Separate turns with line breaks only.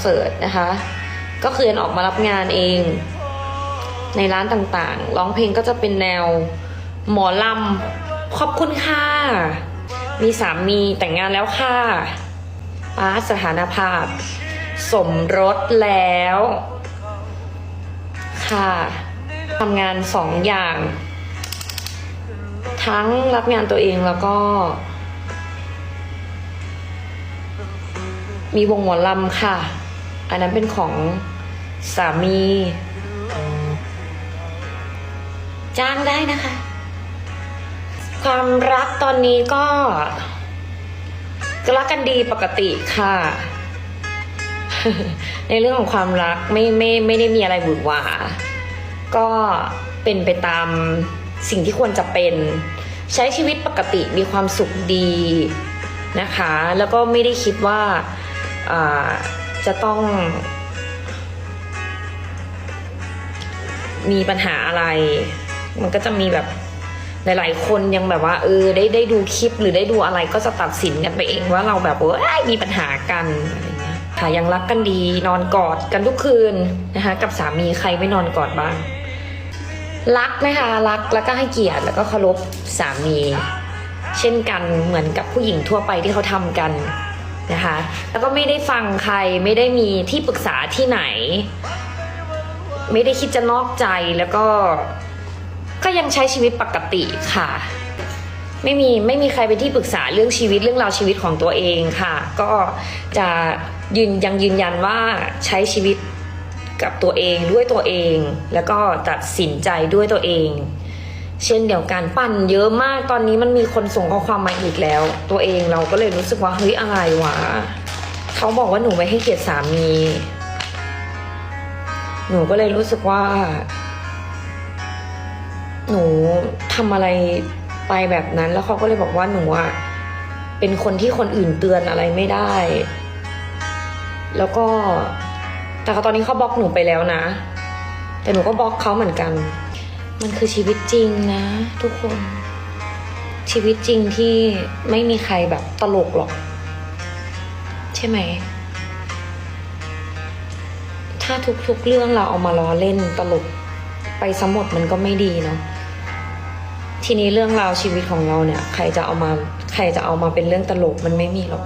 เสิร์ตนะคะ ก็คือออกมารับงานเอง ในร้านต่างๆ ร้องเพลงก็จะเป็นแนวหมอลำขอบคุณค่ะ มีสามีแต่งงานแล้วค่ะป้าสถานภาพ สมรสแล้ว ค่ะทำงานสองอย่าง ทั้งรับงานตัวเองแล้วก็ มีวงหมอลำค่ะ อันนั้นเป็นของสามี จ้างได้นะคะ ความรักตอนนี้ก็กรักกันดีปกติค่ะ ในเรื่องของความรักไม่ไม่ไม่ได้มีอะไรหวือหวา ก็เป็นไปตามสิ่งที่ควรจะเป็น ใช้ชีวิตปกติมีความสุขดีนะคะ แล้วก็ไม่ได้คิดว่าอ่า จะต้อง มีปัญหาอะไร มันก็จะมีแบบหลายๆคนยังแบบว่าเออได้ได้ดูคลิปหรือได้ดูอะไรก็จะตัดสินกันไปเองว่าเราแบบว่าเอ้ยมีปัญหากันอะไรเงี้ยค่ะยังรักกันดีนอนกอดกันทุกคืนนะคะ กับสามีใครไม่นอนกอดบ้าง รักนะคะรักแล้วก็ให้เกียรติแล้วก็เคารพสามี เช่นกันเหมือนกับผู้หญิงทั่วไปที่เขาทำกัน นะคะ แล้วก็ไม่ได้ฟังใครไม่ได้มีที่ปรึกษาที่ไหน ไม่ได้คิดจะนอกใจแล้วก็ ก็ยังใช้ชีวิตปกติค่ะ ไม่มีไม่มีใครเป็นที่ปรึกษาเรื่องชีวิตเรื่องราวชีวิตของตัวเองค่ะ ก็จะยืนยังยืนยันว่าใช้ชีวิตกับตัวเองด้วยตัวเอง แล้วก็ตัดสินใจด้วยตัวเอง เช่นเดียวกันปั่นเยอะมากตอนนี้มันมีคนส่งข้อความมาอีกแล้ว ตัวเองเราก็เลยรู้สึกว่าเฮ้ยอะไรวะเขาบอกว่าหนูไม่ให้เกียรติสามี หนูก็เลยรู้สึกว่า หนูทำอะไรไปแบบนั้น แล้วเขาก็เลยบอกว่าหนูอะเป็นคนที่คนอื่นเตือนอะไรไม่ได้ แล้วก็ แต่เขาตอนนี้เขาบล็อกหนูไปแล้วนะ แต่หนูก็บล็อกเขาเหมือนกัน มันคือชีวิตจริงนะ ทุกคน ชีวิตจริงที่ไม่มีใครแบบตลกหรอก ใช่ไหม ถ้าทุกๆเรื่องเราเอามาล้อเล่นตลกไปสมดมันก็ไม่ดีเนาะทีนี้เรื่องราวชีวิตของเราเนี่ย ใครจะเอามา ใครจะเอามาเป็นเรื่องตลกมันไม่มีหรอก